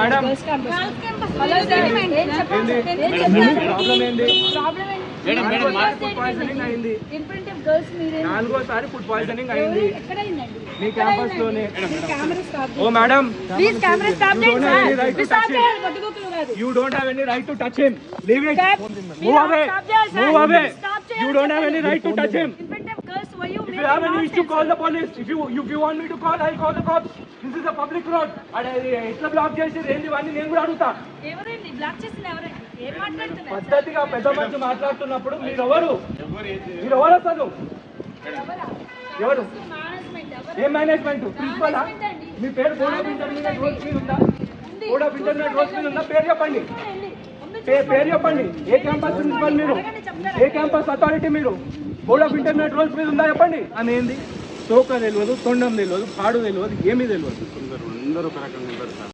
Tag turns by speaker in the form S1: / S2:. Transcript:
S1: Madam. Food poisoning అయింది. నాలుగోసారి food poisoning మీ
S2: క్యాంపస్లోనే
S1: ఓ madam you don't have any right to touch him leave it. Move away. Move away. You don't have any right to touch him
S2: in front of girls why you
S1: If you have any issue, call the police. If you if you want me to call, I'll call the cops. This is a public road. అడే ఎట్లా block చేసి ఏంది ఇవన్నీ నేను కూడా అడుగుతా.
S2: ఎవరండి? Black చేసిన ఎవరండి? ఏం మాట్లాడుతున్నారు
S1: పద్ధతిగా పెద్ద మనిషి మాట్లాడుతున్నప్పుడు మీరు ఎవరు మీరు ఎవరు? అసలు ఎవరు? ఏం మేనేజ్మెంట్ ప్రిన్సిపల్ మీ పేరు బోర్డ్ ఆఫ్ ఇంటర్మీడియట్ రోల్స్ మీద ఉందా? బోర్డ్ ఆఫ్ ఇంటర్మీడియట్ రోల్స్ మీద ఉందా. పేరు చెప్పండి. పేరు చెప్పండి. ఏ క్యాంపస్ ప్రిన్సిపల్ మీరు? ఏ క్యాంపస్ అథారిటీ మీరు? బోర్డ్ ఆఫ్ ఇంటర్మీడియట్ రోల్స్ మీద ఉందా చెప్పండి. అని ఏంది? తోక తెలియదు తొండం తెలియదు పాడు తెలియదు ఏమీ తెలియదు.
S3: అందరూ ఒక రకంగా ఉంటారు సార్